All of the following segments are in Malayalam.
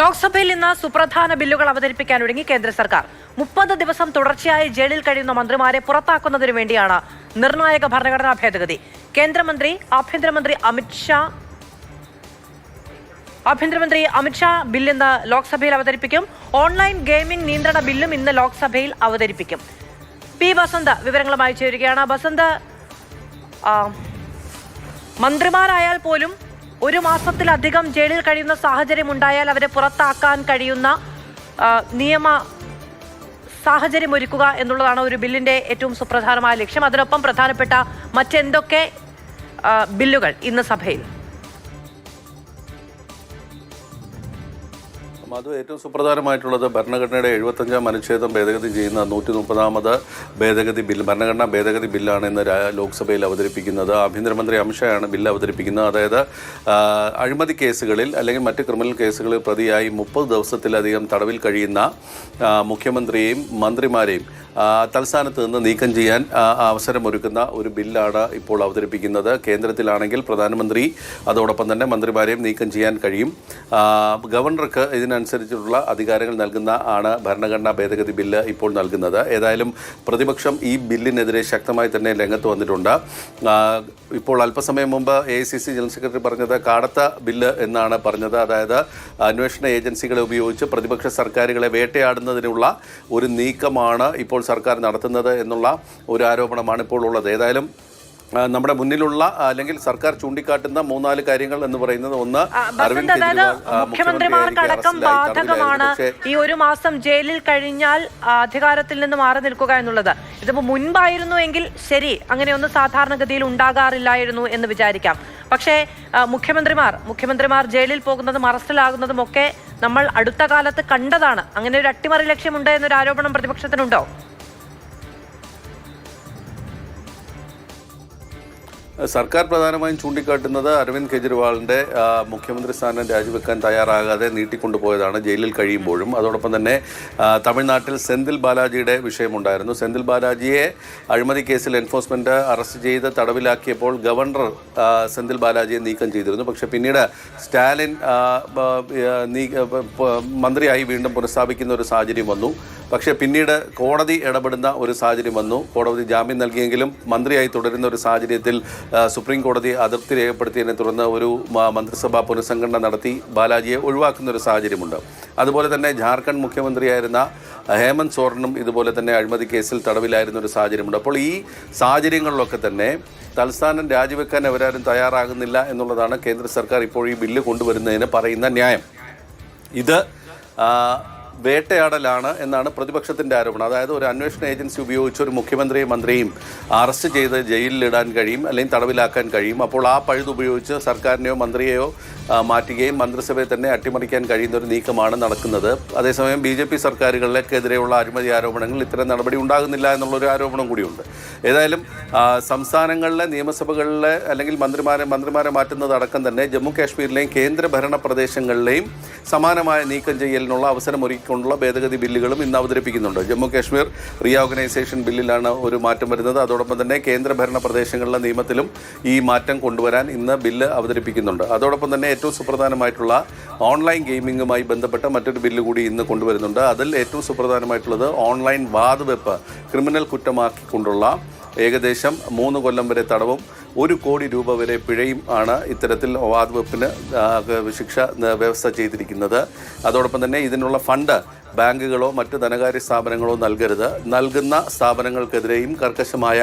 ലോക്സഭയിൽ ഇന്ന് സുപ്രധാന ബില്ലുകൾ അവതരിപ്പിക്കാൻ ഒരുങ്ങി കേന്ദ്ര സർക്കാർ. മുപ്പത് ദിവസം തുടർച്ചയായി ജയിലിൽ കഴിയുന്ന മന്ത്രിമാരെ പുറത്താക്കുന്നതിനു വേണ്ടിയാണ് നിർണായക ഭരണഘടനാ ഭേദഗതി. കേന്ദ്രമന്ത്രി ആഭ്യന്തരമന്ത്രി അമിത്ഷാ ആഭ്യന്തരമന്ത്രി അമിത്ഷാ ബിൽ ഇന്ന് ലോക്സഭയിൽ അവതരിപ്പിക്കും. ഓൺലൈൻ ഗെയിമിംഗ് നിയന്ത്രണ ബില്ലും ഇന്ന് ലോക്സഭയിൽ അവതരിപ്പിക്കും. പി വസന്ത് വിവരങ്ങളുമായി ചേരുകയാണ്. വസന്ത് മന്ത്രിമാരായാൽ പോലും ഒരു മാസത്തിലധികം ജയിലിൽ കഴിയുന്ന സാഹചര്യം ഉണ്ടായാൽ അവരെ പുറത്താക്കാൻ കഴിയുന്ന നിയമ സാഹചര്യം ഒരുക്കുക എന്നുള്ളതാണ് ഒരു ബില്ലിന്റെ ഏറ്റവും സുപ്രധാനമായ ലക്ഷ്യം. അതിനൊപ്പം പ്രധാനപ്പെട്ട മറ്റെന്തൊക്കെ ബില്ലുകൾ ഇന്ന് സഭയിൽ? അത് ഏറ്റവും സുപ്രധാനമായിട്ടുള്ളത് ഭരണഘടനയുടെ എഴുപത്തഞ്ചാം അനുച്ഛേദം ഭേദഗതി ചെയ്യുന്ന നൂറ്റി മുപ്പതാമത് ഭേദഗതി ബിൽ ഭരണഘടനാ ഭേദഗതി ബില്ലാണ് ഇന്ന് ലോക്സഭയിൽ അവതരിപ്പിക്കുന്നത്. ആഭ്യന്തരമന്ത്രി അമിത്ഷായാണ് ബില്ല് അവതരിപ്പിക്കുന്നത്. അതായത് അഴിമതി കേസുകളിൽ അല്ലെങ്കിൽ മറ്റ് ക്രിമിനൽ കേസുകളിൽ പ്രതിയായി മുപ്പത് ദിവസത്തിലധികം തടവിൽ കഴിയുന്ന മുഖ്യമന്ത്രിയെയും മന്ത്രിമാരെയും തൽസ്ഥാനത്ത് നിന്ന് നീക്കം ചെയ്യാൻ അവസരമൊരുക്കുന്ന ഒരു ബില്ലാണ് ഇപ്പോൾ അവതരിപ്പിക്കുന്നത്. കേന്ദ്രത്തിലാണെങ്കിൽ പ്രധാനമന്ത്രി അതോടൊപ്പം തന്നെ മന്ത്രിമാരെയും നീക്കം ചെയ്യാൻ കഴിയും. ഗവർണർക്ക് ഇതിനനുസരിച്ചുള്ള അധികാരങ്ങൾ നൽകുന്ന ആണ് ഭരണഘടനാ ഭേദഗതി ബില്ല് ഇപ്പോൾ നൽകുന്നത്. ഏതായാലും പ്രതിപക്ഷം ഈ ബില്ലിനെതിരെ ശക്തമായി തന്നെ രംഗത്ത് വന്നിട്ടുണ്ട്. ഇപ്പോൾ അല്പസമയം മുമ്പ് A I C C general secretary പറഞ്ഞത് കാടത്ത ബില്ല് എന്നാണ് പറഞ്ഞത്. അതായത് അന്വേഷണ ഏജൻസികളെ ഉപയോഗിച്ച് പ്രതിപക്ഷ സർക്കാരുകളെ വേട്ടയാടുന്നതിനുള്ള ഒരു നീക്കമാണ് ഇപ്പോൾ സർക്കാർ നടത്തുന്നത് എന്നുള്ള ഒരു ആരോപണമാണ് ഇപ്പോൾ ഉള്ളത്. ഏതായാലും നമ്മുടെ മുന്നിലുള്ള അല്ലെങ്കിൽ സർക്കാർ ചൂണ്ടിക്കാട്ടുന്ന മൂന്നാൽ കാര്യങ്ങൾ എന്ന് പറയുന്നത് ഒന്ന് അതായത് മുഖ്യമന്ത്രിമാർക്കടക്കം ബാധകമാണ്. ഈ ഒരു മാസം ജയിലിൽ കഴിഞ്ഞാൽ അധികാരത്തിൽ നിന്ന് മാറി നിൽക്കുക എന്നുള്ളത്. ഇതിപ്പോ മുൻപായിരുന്നു എങ്കിൽ ശരി അങ്ങനെയൊന്നും സാധാരണഗതിയിൽ ഉണ്ടാകാറില്ലായിരുന്നു എന്ന് വിചാരിക്കാം. പക്ഷേ മുഖ്യമന്ത്രിമാർ മുഖ്യമന്ത്രിമാർ ജയിലിൽ പോകുന്നതും അറസ്റ്റിലാകുന്നതും ഒക്കെ നമ്മൾ അടുത്ത കാലത്ത് കണ്ടതാണ്. അങ്ങനെ ഒരു അട്ടിമറി ലക്ഷ്യമുണ്ട് എന്നൊരു ആരോപണം പ്രതിപക്ഷത്തിനുണ്ടോ? സർക്കാർ പ്രധാനമായും ചൂണ്ടിക്കാട്ടുന്നത് അരവിന്ദ് കെജ്രിവാളിന്റെ ആ, മുഖ്യമന്ത്രി സ്ഥാനം രാജിവെക്കാൻ തയ്യാറാകാതെ നീട്ടിക്കൊണ്ടുപോയതാണ് ജയിലിൽ കഴിയുമ്പോഴും. അതോടൊപ്പം തന്നെ തമിഴ്നാട്ടിൽ സെന്തിൽ ബാലാജിയുടെ വിഷയമുണ്ടായിരുന്നു. സെന്തിൽ ബാലാജിയെ അഴിമതി കേസിൽ എൻഫോഴ്സ്മെന്റ് അറസ്റ്റ് ചെയ്ത് തടവിലാക്കിയപ്പോൾ ഗവർണർ സെന്തിൽ ബാലാജിയെ നീക്കം ചെയ്തിരുന്നു. പക്ഷേ പിന്നീട് സ്റ്റാലിൻ മന്ത്രിയായി വീണ്ടും പുനഃസ്ഥാപിക്കുന്ന ഒരു സാഹചര്യം വന്നു. പക്ഷേ പിന്നീട് കോടതി ഇടപെടുന്ന ഒരു സാഹചര്യം വന്നു. കോടതി ജാമ്യം നൽകിയെങ്കിലും മന്ത്രിയായി തുടരുന്ന ഒരു സാഹചര്യത്തിൽ സുപ്രീം കോടതി അതൃപ്തി രേഖപ്പെടുത്തിയതിനെ തുടർന്ന് ഒരു മന്ത്രിസഭാ പുനഃസംഘടന നടത്തി ബാലാജിയെ ഒഴിവാക്കുന്ന ഒരു സാഹചര്യമുണ്ട്. അതുപോലെ തന്നെ ജാർഖണ്ഡ് മുഖ്യമന്ത്രിയായിരുന്ന ഹേമന്ത് സോറനും ഇതുപോലെ തന്നെ അഴിമതി കേസിൽ തടവിലായിരുന്ന ഒരു സാഹചര്യമുണ്ട്. അപ്പോൾ ഈ സാഹചര്യങ്ങളിലൊക്കെ തന്നെ തൽസ്ഥാനം രാജിവെക്കാൻ അവരാരും തയ്യാറാകുന്നില്ല എന്നുള്ളതാണ് കേന്ദ്ര സർക്കാർ ഇപ്പോൾ ഈ ബില്ല് കൊണ്ടുവരുന്നതിന് പറയുന്ന ന്യായം. ഇത് വേട്ടയാടലാണ് എന്നാണ് പ്രതിപക്ഷത്തിന്റെ ആരോപണം. അതായത് ഒരു അന്വേഷണ ഏജൻസി ഉപയോഗിച്ച് ഒരു മുഖ്യമന്ത്രിയും മന്ത്രിയും അറസ്റ്റ് ചെയ്ത് ജയിലിലിടാൻ കഴിയും അല്ലെങ്കിൽ തടവിലാക്കാൻ കഴിയും. അപ്പോൾ ആ പഴുത് ഉപയോഗിച്ച് സർക്കാരിനെയോ മന്ത്രിയെയോ മാറ്റുകയും മന്ത്രിസഭയെ തന്നെ അട്ടിമറിക്കാൻ കഴിയുന്ന ഒരു നീക്കമാണ് നടക്കുന്നത്. അതേസമയം ബി ജെ പി സർക്കാരുകളിലേക്കെതിരെയുള്ള അഴിമതി ആരോപണങ്ങൾ ഇത്തരം നടപടി ഉണ്ടാകുന്നില്ല എന്നുള്ളൊരു ആരോപണം കൂടിയുണ്ട്. ഏതായാലും സംസ്ഥാനങ്ങളിലെ നിയമസഭകളിലെ അല്ലെങ്കിൽ മന്ത്രിമാരെ മന്ത്രിമാരെ മാറ്റുന്നതടക്കം തന്നെ ജമ്മു കാശ്മീരിലെയും കേന്ദ്രഭരണ പ്രദേശങ്ങളിലെയും സമാനമായ നീക്കം ചെയ്യലിനുള്ള അവസരം ഒരുക്കിക്കൊണ്ടുള്ള ഭേദഗതി ബില്ലുകളും ഇന്ന് അവതരിപ്പിക്കുന്നുണ്ട്. ജമ്മു കാശ്മീർ റീഓർഗനൈസേഷൻ ബില്ലിലാണ് ഒരു മാറ്റം വരുന്നത്. അതോടൊപ്പം തന്നെ കേന്ദ്രഭരണ പ്രദേശങ്ങളിലെ നിയമത്തിലും ഈ മാറ്റം കൊണ്ടുവരാൻ ഇന്ന് ബില്ല് അവതരിപ്പിക്കുന്നുണ്ട്. അതോടൊപ്പം തന്നെ ഏറ്റവും സുപ്രധാനമായിട്ടുള്ള ഓൺലൈൻ ഗെയിമിങ്ങുമായി ബന്ധപ്പെട്ട മറ്റൊരു ബില്ല് കൂടി ഇന്ന് കൊണ്ടുവരുന്നുണ്ട്. അതിൽ ഏറ്റവും സുപ്രധാനമായിട്ടുള്ളത് ഓൺലൈൻ വാതുവെപ്പ് ക്രിമിനൽ കുറ്റമാക്കിക്കൊണ്ടുള്ള ഏകദേശം മൂന്ന് കൊല്ലം വരെ തടവും ഒരു കോടി രൂപ വരെ പിഴയും ആണ് ഇത്തരത്തിൽ വാതുവെപ്പിന് ശിക്ഷ വ്യവസ്ഥ ചെയ്തിരിക്കുന്നത്. അതോടൊപ്പം തന്നെ ഇതിനുള്ള ഫണ്ട് ബാങ്കുകളോ മറ്റ് ധനകാര്യ സ്ഥാപനങ്ങളോ നൽകരുത്. നൽകുന്ന സ്ഥാപനങ്ങൾക്കെതിരെയും കർക്കശമായ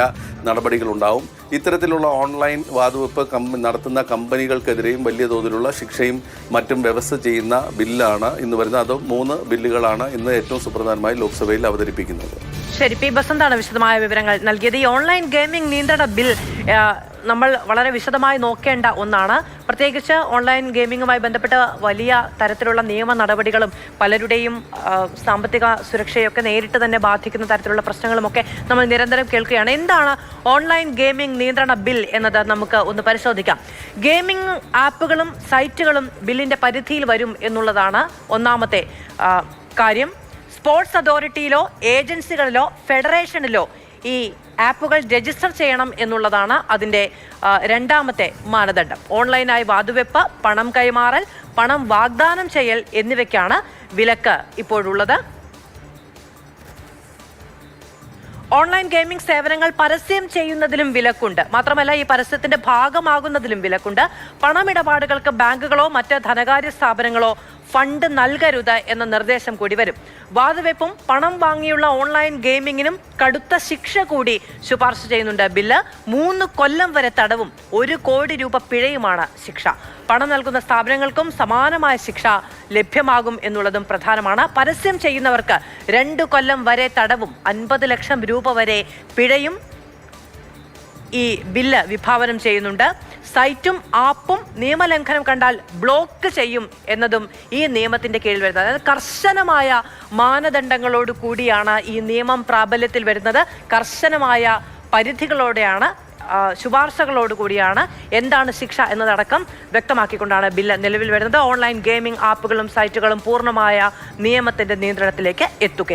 നടപടികളുണ്ടാവും. ഇത്തരത്തിലുള്ള ഓൺലൈൻ വാതുവെപ്പ് നടത്തുന്ന കമ്പനികൾക്കെതിരെയും വലിയ തോതിലുള്ള ശിക്ഷയും മറ്റും വ്യവസ്ഥ ചെയ്യുന്ന ബില്ലാണ് ഇന്ന് വരുന്നത്. അത് മൂന്ന് ബില്ലുകളാണ് ഇന്ന് ഏറ്റവും സുപ്രധാനമായി ലോക്സഭയിൽ അവതരിപ്പിക്കുന്നത്. ശരി പി ബസന്താണ് വിശദമായ വിവരങ്ങൾ നൽകിയത്? ഈ ഓൺലൈൻ ഗെയിമിംഗ് നിയന്ത്രണ ബിൽ നമ്മൾ വളരെ വിശദമായി നോക്കേണ്ട ഒന്നാണ്. പ്രത്യേകിച്ച് ഓൺലൈൻ ഗെയിമിങ്ങുമായി ബന്ധപ്പെട്ട വലിയ തരത്തിലുള്ള നിയമ നടപടികളും പലരുടെയും സാമ്പത്തിക സുരക്ഷയൊക്കെ നേരിട്ട് തന്നെ ബാധിക്കുന്ന തരത്തിലുള്ള പ്രശ്നങ്ങളുമൊക്കെ നമ്മൾ നിരന്തരം കേൾക്കുകയാണ്. എന്താണ് ഓൺലൈൻ ഗെയിമിംഗ് നിയന്ത്രണ ബിൽ എന്നത്? നമുക്ക് ഒന്ന് പരിശോധിക്കാം. ഗെയിമിംഗ് ആപ്പുകളും സൈറ്റുകളും ബില്ലിന്റെ പരിധിയിൽ വരും എന്നുള്ളതാണ് ഒന്നാമത്തെ കാര്യം. സ്പോർട്സ് അതോറിറ്റിയിലോ ഏജൻസികളിലോ ഫെഡറേഷനിലോ ഈ ആപ്പുകൾ രജിസ്റ്റർ ചെയ്യണം എന്നുള്ളതാണ് അതിന്റെ രണ്ടാമത്തെ മാനദണ്ഡം. ഓൺലൈനായി വാതുവെപ്പ് പണം കൈമാറൽ പണം വാഗ്ദാനം ചെയ്യൽ എന്നിവയ്ക്കാണ് വിലക്ക് ഇപ്പോഴുള്ളത്. ഓൺലൈൻ ഗെയിമിംഗ് സേവനങ്ങൾ പരസ്യം ചെയ്യുന്നതിലും വിലക്കുണ്ട്. മാത്രമല്ല ഈ പരസ്യത്തിന്റെ ഭാഗമാകുന്നതിലും വിലക്കുണ്ട്. പണമിടപാടുകൾക്ക് ബാങ്കുകളോ മറ്റ് ധനകാര്യ സ്ഥാപനങ്ങളോ ഫണ്ട് നൽകരുത് എന്ന നിർദ്ദേശം കൂടി വരും. വാതുവെപ്പും പണം വാങ്ങിയുള്ള ഓൺലൈൻ ഗെയിമിങ്ങിനും കടുത്ത ശിക്ഷ കൂടി ശുപാർശ ചെയ്യുന്നുണ്ട്. ബില്ല് മൂന്ന് കൊല്ലം വരെ തടവും ഒരു കോടി രൂപ പിഴയുമാണ് ശിക്ഷ. പണം നൽകുന്ന സ്ഥാപനങ്ങൾക്കും സമാനമായ ശിക്ഷ ലഭ്യമാകും എന്നുള്ളതും പ്രധാനമാണ്. പരസ്യം ചെയ്യുന്നവർക്ക് രണ്ടു കൊല്ലം വരെ തടവും അൻപത് ലക്ഷം രൂപ വരെ പിഴയും ഈ ബില്ല് വിഭാവനം ചെയ്യുന്നുണ്ട്. സൈറ്റും ആപ്പും നിയമലംഘനം കണ്ടാൽ ബ്ലോക്ക് ചെയ്യും എന്നതും ഈ നിയമത്തിന്റെ കീഴിൽ വരുന്നത്. അതായത് കർശനമായ മാനദണ്ഡങ്ങളോട് കൂടിയാണ് ഈ നിയമം പ്രാബല്യത്തിൽ വരുന്നത്. കർശനമായ പരിധികളോടെയാണ് ശുപാർശകളോട് കൂടിയാണ് എന്താണ് ശിക്ഷ എന്നതടക്കം വ്യക്തമാക്കിക്കൊണ്ടാണ് ബില്ല് നിലവിൽ വരുന്നത്. ഓൺലൈൻ ഗെയിമിംഗ് ആപ്പുകളും സൈറ്റുകളും പൂർണമായ നിയമത്തിന്റെ നിയന്ത്രണത്തിലേക്ക് എത്തുക.